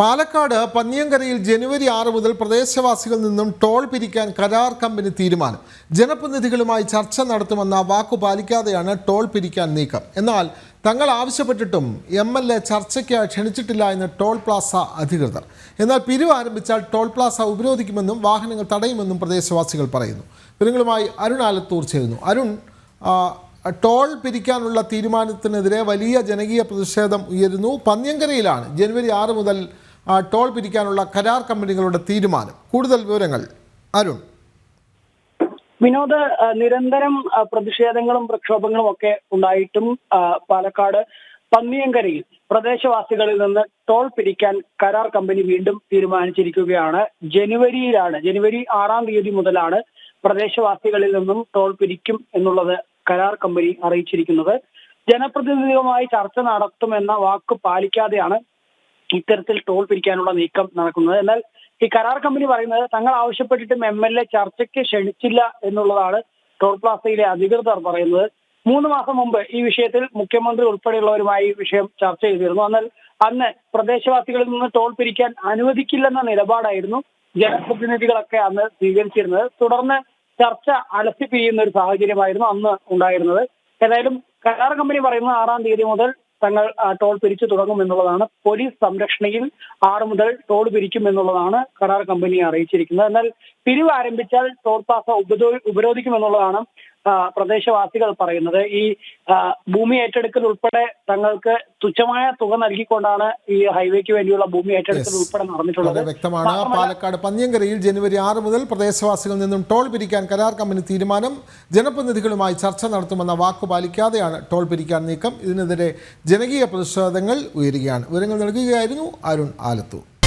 പാലക്കാട് പന്നിയങ്കരയിൽ ജനുവരി ആറ് മുതൽ പ്രദേശവാസികളിൽ നിന്നും ടോൾ പിരിക്കാൻ കരാർ കമ്പനി തീരുമാനം. ജനപ്രതിനിധികളുമായി ചർച്ച നടത്തുമെന്ന വാക്കു പാലിക്കാതെയാണ് ടോൾ പിരിക്കാൻ നീക്കം. എന്നാൽ തങ്ങൾ ആവശ്യപ്പെട്ടിട്ടും എം എൽ എ ചർച്ചയ്ക്ക് ക്ഷണിച്ചിട്ടില്ല എന്ന് ടോൾ പ്ലാസ അധികൃതർ. എന്നാൽ പിരിവ് ആരംഭിച്ചാൽ ടോൾ പ്ലാസ ഉപരോധിക്കുമെന്നും വാഹനങ്ങൾ തടയുമെന്നും പ്രദേശവാസികൾ പറയുന്നു. വിവരങ്ങളുമായി അരുൺ ആലത്തൂർ ചേരുന്നു. അരുൺ ടോൾ പിരിക്കാനുള്ള തീരുമാനത്തിനെതിരെ വലിയ ജനകീയ പ്രതിഷേധം ഉയരുന്നു. പന്നിയങ്കരയിലാണ് ജനുവരി ആറ് മുതൽ ടോൾ പിരിക്കാനുള്ള കരാർ കമ്പനികളുടെ തീരുമാനം. കൂടുതൽ വിവരങ്ങൾ അരുൺ. വിനോദ നിരന്തരം പ്രതിഷേധങ്ങളും പ്രക്ഷോഭങ്ങളും ഒക്കെ ഉണ്ടായിട്ടും പാലക്കാട് പന്നിയങ്കരയിൽ പ്രദേശവാസികളിൽ നിന്ന് ടോൾ പിരിക്കാൻ കരാർ കമ്പനി വീണ്ടും തീരുമാനിച്ചിരിക്കുകയാണ്. ജനുവരിയിലാണ് ജനുവരി ആറാം തീയതി മുതലാണ് പ്രദേശവാസികളിൽ നിന്നും ടോൾ പിരിക്കും എന്നുള്ളത് കരാർ കമ്പനി അറിയിച്ചിരിക്കുന്നത്. ജനപ്രതിനിധികളുമായി ചർച്ച നടത്തുമെന്ന വാക്ക് പാലിക്കാതെയാണ് ഇത്തരത്തിൽ ടോൾ പിരിക്കാനുള്ള നീക്കം നടക്കുന്നത്. എന്നാൽ ഈ കരാർ കമ്പനി പറയുന്നത് തങ്ങൾ ആവശ്യപ്പെട്ടിട്ടും എം എൽ എ ചർച്ചയ്ക്ക് ക്ഷണിച്ചില്ല എന്നുള്ളതാണ് ടോൾ പ്ലാസയിലെ അധികൃതർ പറയുന്നത്. മൂന്ന് മാസം മുമ്പ് ഈ വിഷയത്തിൽ മുഖ്യമന്ത്രി ഉൾപ്പെടെയുള്ളവരുമായി ഈ വിഷയം ചർച്ച ചെയ്തിരുന്നു. എന്നാൽ അന്ന് പ്രദേശവാസികളിൽ നിന്ന് ടോൾ പിരിക്കാൻ അനുവദിക്കില്ലെന്ന നിലപാടായിരുന്നു ജനപ്രതിനിധികളൊക്കെ അന്ന് സ്വീകരിച്ചിരുന്നത്. തുടർന്ന് ചർച്ച അലസി പിരിയുന്ന ഒരു സാഹചര്യമായിരുന്നു അന്ന് ഉണ്ടായിരുന്നത്. ഏതായാലും കരാർ കമ്പനി പറയുന്നത് ആറാം തീയതി മുതൽ തങ്ങൾ ടോൾ പിരിച്ചു തുടങ്ങും എന്നുള്ളതാണ് പോലീസ് സംരക്ഷണയിൽ ആറ് മുതൽ ടോൾ പിരിക്കും എന്നുള്ളതാണ് കരാർ കമ്പനി അറിയിച്ചിരിക്കുന്നത്. എന്നാൽ പിരിവ് ആരംഭിച്ചാൽ ടോൾ പാസ ഉപരോധിക്കുമെന്നുള്ളതാണ് പ്രദേശവാസികൾ പറയുന്നത് ഈ ഭൂമി ഏറ്റെടുക്കൽ ഉൾപ്പെടെ തങ്ങൾക്ക് തുച്ഛമായ തുക നൽകിക്കൊണ്ടാണ് ഈ ഹൈവേക്ക് വേണ്ടിയുള്ള ഭൂമി ഏറ്റെടുക്കൽ ഉൾപ്പെടെ നടന്നിട്ടുള്ളത്. വ്യക്തമാണ്. പാലക്കാട് പന്ന്യങ്കരയിൽ ജനുവരി ആറ് മുതൽ പ്രദേശവാസികളിൽ നിന്നും ടോൾ പിരിക്കാൻ കരാർ കമ്പനി തീരുമാനം ജനപ്രതിനിധികളുമായി ചർച്ച നടത്തുമെന്ന വാക്കു പാലിക്കാതെയാണ് ടോൾ പിരിക്കാൻ നീക്കം. ഇതിനെതിരെ ജനകീയ പ്രതിഷേധങ്ങൾ ഉയരുകയാണ്. വിവരങ്ങൾ നൽകുകയായിരുന്നു അരുൺ ആലത്തൂർ.